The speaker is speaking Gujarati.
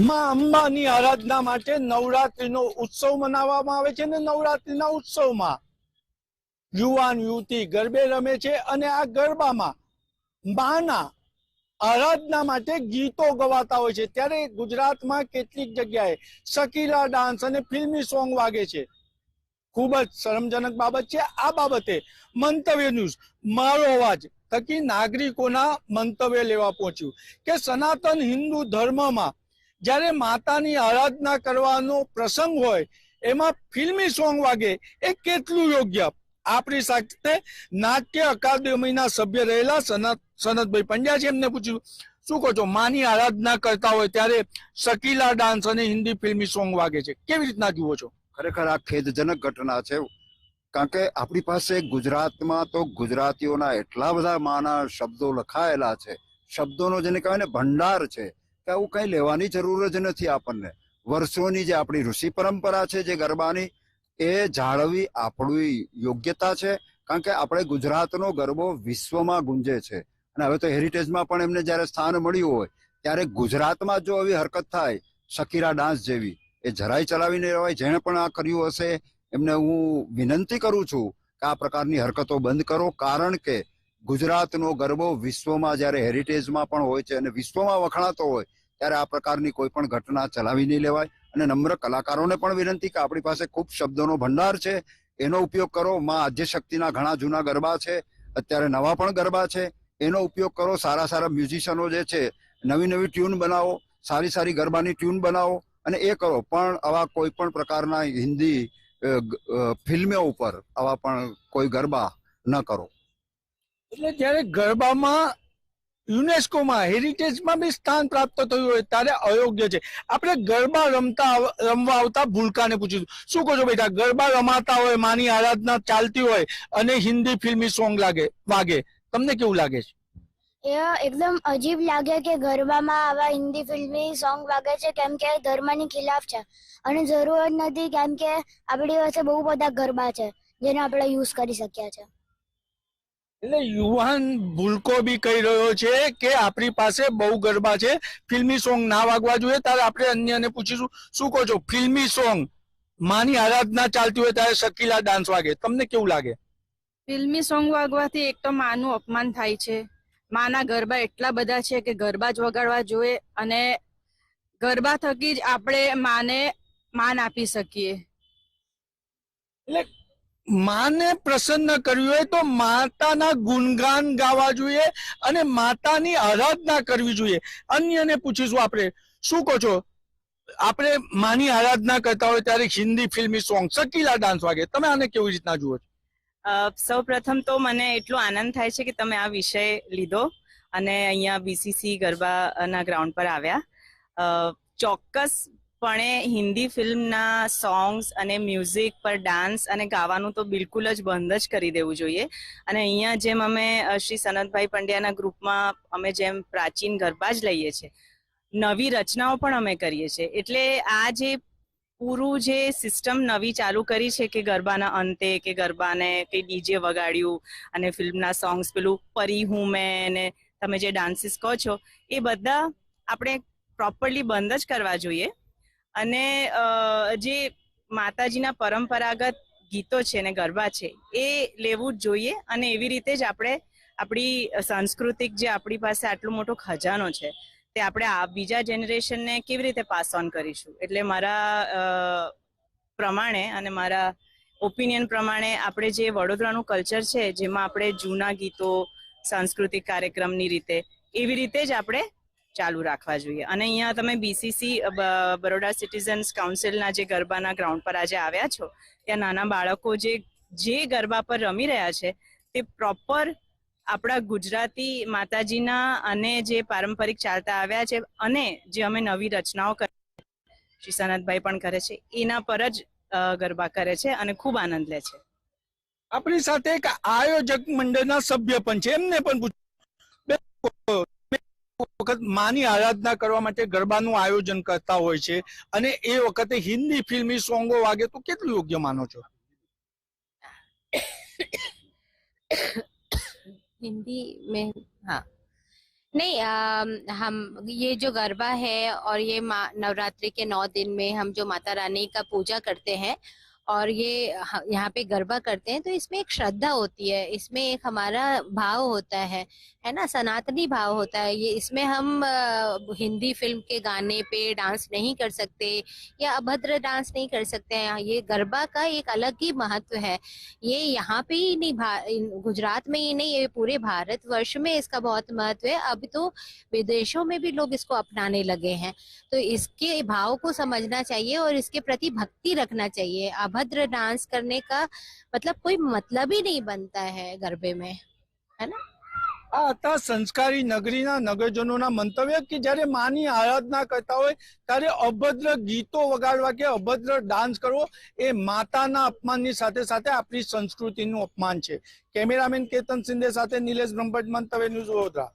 માં અંબાની આરાધના માટે નવરાત્રીનો ઉત્સવ મનાવવામાં આવે છે અને નવરાત્રીના ઉત્સવમાં યુવાન, યુવતી ગરબે રમે છે અને આ ગરબામાં માના આરાધના માટે ગીતો ગવાતા હોય છે. ત્યારે ગુજરાતમાં કેટલીક જગ્યાએ શકીલા ડાન્સ અને ફિલ્મી સોંગ વાગે છે. ખૂબ જ શરમજનક બાબત છે. આ બાબતે મંતવ્ય ન્યૂઝ, મારો અવાજ થકી નાગરિકોના મંતવ્ય લેવા પહોંચ્યું કે સનાતન હિન્દુ ધર્મમાં જ્યારે માતાની આરાધના કરવાનો પ્રસંગ હોય, એમાં ફિલ્મી સોંગ વાગે એ કેટલું યોગ્ય? આપણી સાથે નાટ્ય અકાદમીના સભ્ય રહેલા સનત, સનતભાઈ પંડ્યા છે એમને પૂછ્યું, શું કહો છો? માની આરાધના કરતા હોય ત્યારે શકીલા ડાન્સ અને હિન્દી ફિલ્મી સોંગ વાગે છે. કેવી રીતના જુઓ છો? ખરેખર આ ખેદજનક ઘટના છે કારણ કે આપણી પાસે ગુજરાતમાં તો ગુજરાતીઓના એટલા બધા માના શબ્દો લખાયેલા છે. શબ્દોનો જેને કહેવાય ને ભંડાર છે. કે આવું કઈ લેવાની જરૂર જ નથી આપણને. વર્ષોની જે આપણી ઋષિ પરંપરા છે જે ગરબાની, એ જાળવી આપણી યોગ્યતા છે. કારણ કે આપણે ગુજરાતનો ગરબો વિશ્વમાં ગુંજે છે. અને હવે તો હેરિટેજમાં પણ એમને જ્યારે સ્થાન મળ્યું હોય, ત્યારે ગુજરાતમાં જો આવી હરકત થાય શકીરા ડાન્સ જેવી, એ જરાય ચલાવીને રહેવાય જેણે પણ આ કર્યું હશે, એમને હું વિનંતી કરું છું કે આ પ્રકારની હરકતો બંધ કરો. કારણ કે ગુજરાતનો ગરબો વિશ્વમાં જ્યારે હેરિટેજમાં પણ હોય છે અને વિશ્વમાં વખણાતો હોય, ત્યારે આ પ્રકારની કોઈ પણ ઘટના ચલાવી નહીં લેવાય. અને નમ્ર કલાકારોને પણ વિનંતી કે આપણી પાસે ખૂબ શબ્દોનો ભંડાર છે. એનો ઉપયોગ કરો. માં આદ્ય શક્તિના ઘણા જૂના ગરબા છે. અત્યારે નવા પણ ગરબા છે. એનો ઉપયોગ કરો. સારા સારા મ્યુઝિશિયનો જે છે, નવી નવી ટ્યુન બનાવો. સારી સારી ગરબાની ટ્યુન બનાવો અને એ કરો. પણ આવા કોઈ પણ પ્રકારના હિન્દી ફિલ્મો ઉપર આવા પણ કોઈ ગરબા ન કરો. એટલે જ્યારે ગરબામાં, યુનેસ્કોમાં, હેરિટેજમાં બી સ્થાન પ્રાપ્ત થયું હોય ત્યારે અયોગ્ય છે. આપણે ગરબા રમતા રમવા આવતા ભૂલકાને પૂછ્યું. શું કહો છો બેટા? ગરબા રમાતા હોય, માની આરાધના ચાલતી હોય અને હિન્દી ફિલ્મી સોંગ લાગે, વાગે. તમને કેવું લાગે છે? એ એકદમ અજીબ લાગે કે ગરબામાં આવા હિન્દી ફિલ્મી સોંગ વાગે છે, કેમ કે ધર્મની ખિલાફ છે. અને જરૂર નથી, કેમ કે આપણી પાસે બહુ બધા ગરબા છે, જેને આપણે યુઝ કરી શક્યા છે એટલે યુવાન ભૂલકો બી કહી રહ્યો છે કે આપણી પાસે બહુ ગરબા છે. ફિલ્મી સોંગ ના વાગવા જોઈએ ત્યારે આપણે અન્યને પૂછીશું શું કહો છો? ફિલ્મી સોંગ માની આરાધના ચાલતી હોય ત્યારે શકીલા ડાન્સ વાગે. તમને કેવું લાગે? ફિલ્મી સોંગ વાગવાથી એક તો માનું અપમાન થાય છે. માના ગરબા એટલા બધા છે કે ગરબા જ વગાડવા જોઈએ અને ગરબા થકી જ આપણે માને માન આપી શકીએ. એટલે માને પ્રસન્ન કરવી હોય તો માતાના ગુણગાન ગાવા જોઈએ અને માતાની આરાધના કરવી જોઈએ. અન્યને પૂછીશું આપણે શું કહો છો? આપણે માની આરાધના કરતા હોય ત્યારે હિન્દી ફિલ્મી સોંગ શકીલા ડાન્સ વાગે. તમે આને કેવી રીતના જુઓ છો? સૌ પ્રથમ તો મને એટલો આનંદ થાય છે કે તમે આ વિષય લીધો અને અહીંયા બીસીસી ગરબાના ગ્રાઉન્ડ પર આવ્યા. અ, ચોક્કસપણે હિન્દી ફિલ્મના સોંગ્સ અને મ્યુઝિક પર ડાન્સ અને ગાવાનું તો બિલકુલ જ બંધ જ કરી દેવું જોઈએ. અને અહીંયા જેમ અમે શ્રી સનતભાઈ પંડ્યાના ગ્રુપમાં અમે જેમ પ્રાચીન ગરબા જ લઈએ છીએ, નવી રચનાઓ પણ અમે કરીએ છીએ. એટલે આ જે પૂરું જે સિસ્ટમ નવી ચાલુ કરી છે કે ગરબાના અંતે કે ગરબાને કઈ ડીજે વગાડ્યું અને ફિલ્મના સોંગ્સ પેલું પરી હું મેં ને તમે જે ડાન્સીસ કહો છો, એ બધા આપણે પ્રોપરલી બંધ જ કરવા જોઈએ. અને જે માતાજીના પરંપરાગત ગીતો છે ને ગરબા છે, એ લેવું જ જોઈએ અને એવી રીતે જ આપણે આપણી સાંસ્કૃતિક જે આપણી પાસે આટલો મોટો ખજાનો છે, તે આપણે આ બીજા જનરેશનને કેવી રીતે પાસ ઓન કરીશું? એટલે મારા પ્રમાણે અને મારા ઓપિનિયન પ્રમાણે આપણે જે વડોદરાનું કલ્ચર છે, જેમાં આપણે જૂના ગીતો, સાંસ્કૃતિક કાર્યક્રમની રીતે, એવી રીતે જ આપણે ચાલુ રાખવા જોઈએ. અને અહીંયા તમે બીસીસી બરોડા સિટીઝન્સ કાઉન્સિલના જે ગરબાના ગ્રાઉન્ડ પર આજે આવ્યા છો, ત્યાં નાના બાળકો જે જે ગરબા પર રમી રહ્યા છે, તે પ્રોપર આપણા ગુજરાતી માતાજીના અને જે પારંપરિક ચાલતા આવ્યા છે અને જે અમે નવી રચનાઓ કરી શ્રી પણ કરે છે, એના પર જ ગરબા કરે છે અને ખૂબ આનંદ લે છે. આપણી સાથે એક આયોજક મંડળના સભ્ય પણ છે, એમને પણ વખત માની આરાધના કરવા માટે ગરબાનું આયોજન કરતા હોય છે અને એ વખતે હિન્દી ફિલ્મી સોંગો વાગે તો કેટલું યોગ્ય માનો છો हिंदी में हाँ नहीं अम, हम ये जो गरबा है और ये मा- नवरात्रि के नौ दिन में हम जो माता रानी का पूजा करते हैं और ये यहाँ पे गरबा करते हैं तो इसमें एक श्रद्धा होती है, इसमें एक हमारा भाव होता है है ना? सनातनी भाव होता है, ये इसमें हम हिंदी फ़िल्म के गाने पे डांस नहीं कर सकते या अभद्र डांस नहीं कर सकते हैं, ये गरबा का एक अलग ही महत्व है, ये यहाँ पे ही नहीं गुजरात में ही नहीं, ये पूरे भारत वर्ष में इसका बहुत महत्व है, अब तो विदेशों में भी लोग इसको अपनाने लगे हैं तो इसके भाव को समझना चाहिए और इसके प्रति भक्ति रखना चाहिए अभद्र डांस करने का मतलब कोई मतलब ही नहीं बनता है गरबे में આ હતા સંસ્કારી નગરીના નગરજનોના મંતવ્ય કે જ્યારે માની આરાધના કરતા હોય ત્યારે અભદ્ર ગીતો વગાડવા કે અભદ્ર ડાન્સ કરવો એ માતાના અપમાનની સાથે સાથે આપણી સંસ્કૃતિનું અપમાન છે કેમેરામેન કેતન સિંધે સાથે નિલેશ બ્રહ્મભટ્ટ મંતવ્ય ન્યૂઝ વડોદરા